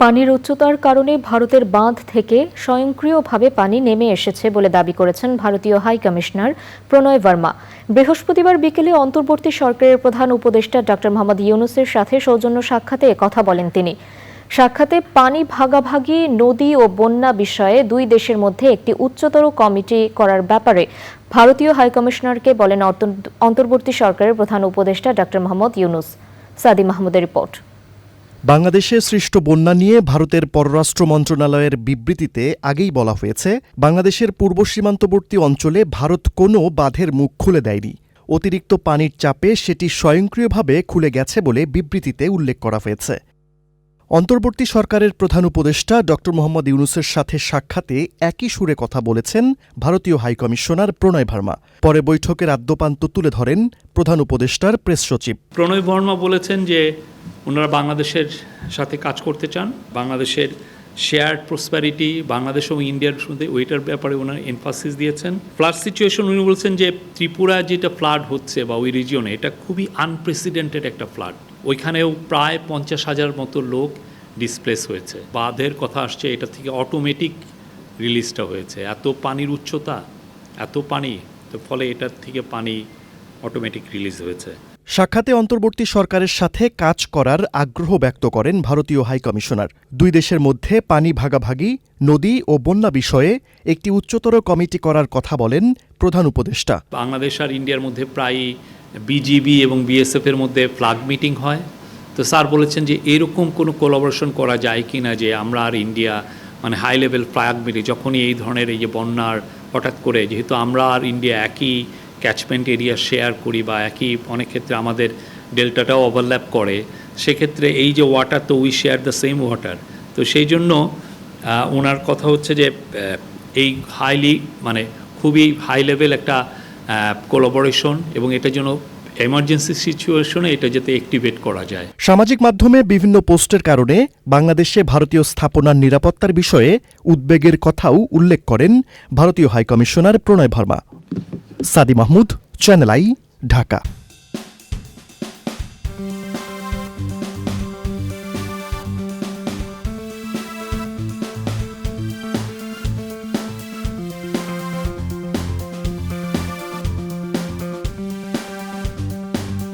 পানির উচ্চতার কারণে ভারতের বাঁধ থেকে স্বয়ংক্রিয়ভাবে পানি নেমে এসেছে বলে দাবি করেছেন ভারতীয় হাই কমিশনার প্রণয় বর্মা বৃহস্পতিবার বিকেলে অন্তর্বর্তী সরকারের প্রধান উপদেষ্টা ডক্টর মোহাম্মদ ইউনুসের সাথে সৌজন্য সাক্ষাতে কথা বলেন তিনি। সাক্ষাতে পানি ভাগাভাগি, নদী ও বন্যা বিষয়ে দুই দেশের মধ্যে একটি উচ্চতর কমিটি করার ব্যাপারে ভারতীয় হাইকমিশনারকে বলেন অন্তর্বর্তী সরকারের প্রধান উপদেষ্টা ডক্টর মোহাম্মদ ইউনুস। সাদি মাহমুদের রিপোর্ট। বাংলাদেশে সৃষ্ট বন্যা নিয়ে ভারতের পররাষ্ট্র মন্ত্রণালয়ের বিবৃতিতে আগেই বলা হয়েছে, বাংলাদেশের পূর্ব সীমান্তবর্তী অঞ্চলে ভারত কোনো বাঁধের মুখ খুলে দেয়নি। অতিরিক্ত পানির চাপে সেটি স্বয়ংক্রিয়ভাবে খুলে গেছে বলে বিবৃতিতে উল্লেখ করা হয়েছে। অন্তর্বর্তী সরকারের প্রধান উপদেষ্টা ড. মোহাম্মদ ইউনুসের সাথে সাক্ষাতে একই সুরে কথা বলেছেন ভারতীয় হাইকমিশনার প্রণয় ভার্মা। পরে বৈঠকের আদ্যপান্ত তুলে ধরেন প্রধান উপদেষ্টার প্রেস সচিব। প্রণয় বর্মা বলেছেন যে ওনারা বাংলাদেশের সাথে কাজ করতে চান। বাংলাদেশের শেয়ার্ড প্রসপ্যারিটি বাংলাদেশ এবং ইন্ডিয়ার মধ্যে ওইটার ব্যাপারে ওনারা এনফাসিস দিয়েছেন। ফ্লাড সিচুয়েশন উনি বলছেন যে ত্রিপুরা যেটা ফ্লাড হচ্ছে বা ওই রিজিয়নে এটা খুবই আনপ্রেসিডেন্টেড একটা ফ্লাড ওইখানেও প্রায় পঞ্চাশ হাজার মতো লোক ডিসপ্লেস হয়েছে। বাঁধের কথা আসছে, এটা থেকে অটোমেটিক রিলিজটা হয়েছে। এত পানির উচ্চতা, এত পানি, তো ফলে এটার থেকে পানি অটোমেটিক রিলিজ হয়েছে। সাক্ষাতে অন্তর্বর্তী সরকারের সাথে কাজ করার আগ্রহ ব্যক্ত করেন ভারতীয় হাইকমিশনার দুই দেশের মধ্যে পানি ভাগাভাগি, নদী ও বন্যা বিষয়ে একটি উচ্চতর কমিটি করার কথা বলেন প্রধান উপদেষ্টা। বাংলাদেশ আর ইন্ডিয়ার মধ্যে প্রায় বিজিবি এবং বিএসএফ এর মধ্যে ফ্লাগ মিটিং হয়। তো স্যার বলেছেন যে এরকম কোনো কোলাবোরেশন করা যায় কি না যে আমরা আর ইন্ডিয়া মানে হাই লেভেল ফ্লাগ মিটিং যখনই এই ধরনের এই যে বন্যার হঠাৎ করে, যেহেতু আমরা আর ইন্ডিয়া একই ক্যাচমেন্ট এরিয়া শেয়ার করি বা একই অনেক ক্ষেত্রে আমাদের ডেল্টাটাও ওভারল্যাপ করে, সেক্ষেত্রে এই যে ওয়াটার তো we share the same water তো সেই জন্য ওনার কথা হচ্ছে যে এই হাইলি মানে খুবই হাই লেভেল একটা কোলাবোরেশন এবং এটার জন্য এমার্জেন্সি সিচুয়েশনে এটা যাতে অ্যাক্টিভেট করা যায়। সামাজিক মাধ্যমে বিভিন্ন পোস্টের কারণে বাংলাদেশে ভারতীয় স্থাপনার নিরাপত্তার বিষয়ে উদ্বেগের কথাও উল্লেখ করেন ভারতীয় হাইকমিশনার প্রণয় ভার্মা। सादी महमूद चैनल आई ढाका।